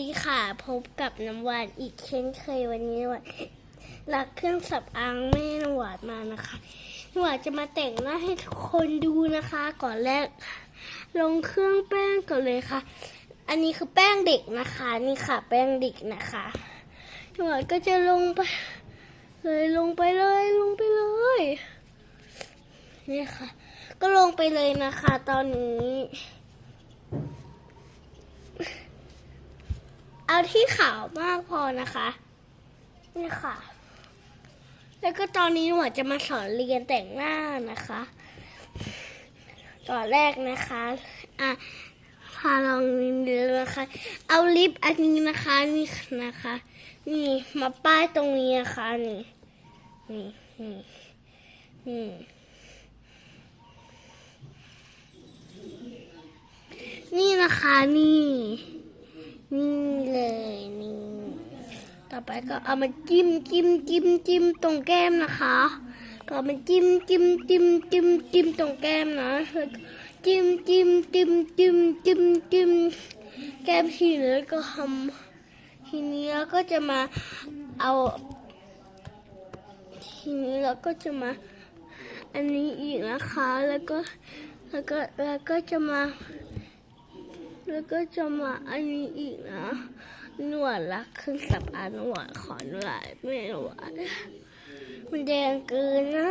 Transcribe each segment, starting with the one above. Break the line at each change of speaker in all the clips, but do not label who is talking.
ดีค่ะ พบกับน้ำหวานอีกเช่นเคยวันนี้หวานรักเครื่องสับอางแม่น้ำหวานมานะคะน้ำหวานจะมาแต่งหน้าให้ทุกคนดูนะคะ ก่อนแรก ลงเครื่องแป้งก่อนเลยค่ะ อันนี้คือแป้งเด็กนะคะ นี่ค่ะ แป้งเด็กนะคะน้ำหวานก็จะลงไปเลยลงไปเลยลงไปเลยนี่ค่ะ ก็ลงไปเลยนะคะ ตอนนี้ เอา ที่ขาวมากพอนะคะ นี่ค่ะ แล้วก็ตอนนี้หนูจะมาสอนเรียนแต่งหน้านะคะตอนแรกนะคะอะพาลองดูนะคะ เอาลิปอันนี้นะคะนี่นะคะ นี่มาป้ายตรงนี้นะคะนี่นี่นี่นี่นี่นะคะนี่ นี่เลยนี่ต่อไปก็เอามาจิ้มจิ้มจิ้มจิ้มตรงแก้มนะคะ ก็เอามาจิ้มจิ้มจิ้มจิ้มจิ้มตรงแก้มนะจิ้มจิ้มจิ้มจิ้มจิ้มจิ้มแก้มทีนี้แล้วก็ทำทีนี้เราก็จะมาเอา ทีนี้เราก็จะมา อันนี้อีกนะคะแล้วก็แล้วก็แล้วก็จะมา แล้วก็จะมาอันนี้อีกนะ หนวดรักเครื่องสับอางหนวดขอหนวดไม่หนวดมันแดงเกินนะ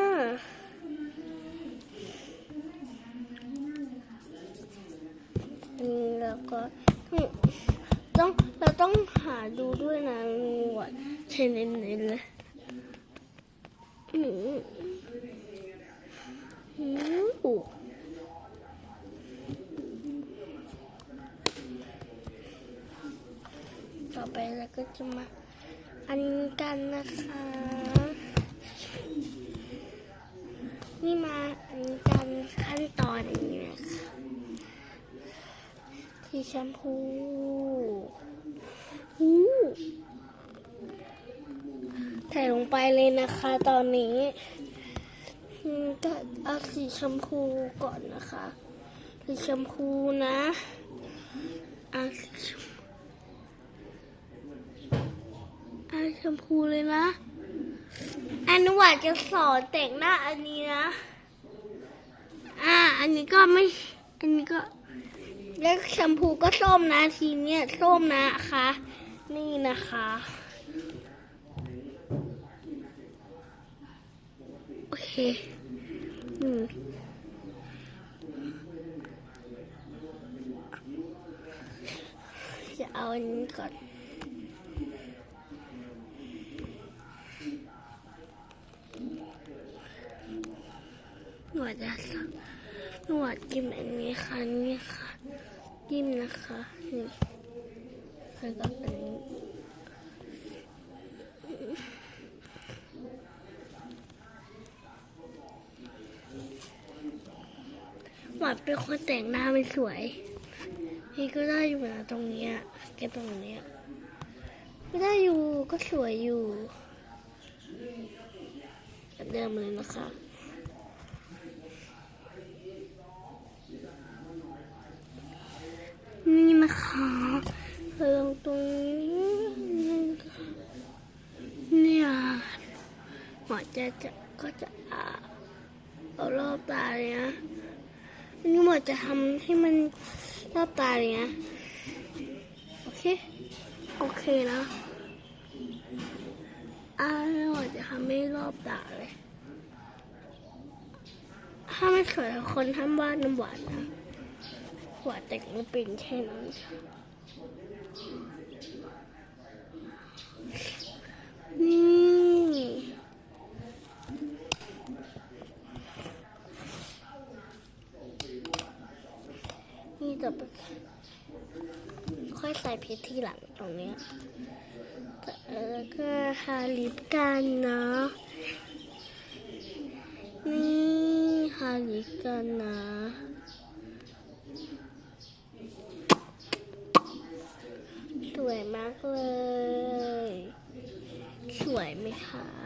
นี่แล้วก็ต้องเราต้องหาดูด้วยนะหนวดใช่เน้นๆเลยอืมอืม อไปเราก็จะมาอันกันนะคะ นี่มาอันกันขั้นตอนนี้นะคะที่แชมพูหูใส่ลงไปเลยนะคะตอนนี้ก็เอาสีชมพูก่อนนะคะ สีชมพูนะอาสีชม อัน ชมพูเลยนะ อันนว่าจะสอนแต่งหน้าอันนี้นะ อ่า อันนี้ก็ไม่ อันนี้ก็ แล้วแชมพูก็ส้มนะทีเนี้ยส้มนะคะ นี่นะคะโอเคอืมจะเอาอันนี้ก่อน วดจะสหนวดจิ้มอันนี้ค่ะนี่ค่ะจิ้มนะคะนี่แล้วก็อันนี้หวาดเป็นคนแต่งหน้าไม่สวย นี่ก็ได้อยู่นะตรงเนี้ยแกตรงเนี้ยก็ได้อยู่ก็สวยอยู่แบบเดิมเลยนะคะ นี่นะคะลงตรงนี้เนี่ยหมอจะจะก็จะเอารอบตาเลยนะอันนี้หมอจะทำให้มันรอบตาเลยนะโอเค โอเคแล้วอ่าหมอจะทำให้รอบตาเลยถ้าไม่สวยคนทำบ้านน้ำหวานนะ หวานแต่งไม่เป็นแค่นั้นนี่นี่จะไปค่อยใส่เพชรที่หลังตรงนี้แล้วก็ทาลิปกันเนาะนี่ทาลิปกันนะ สวยมากเลย สวยไหมคะ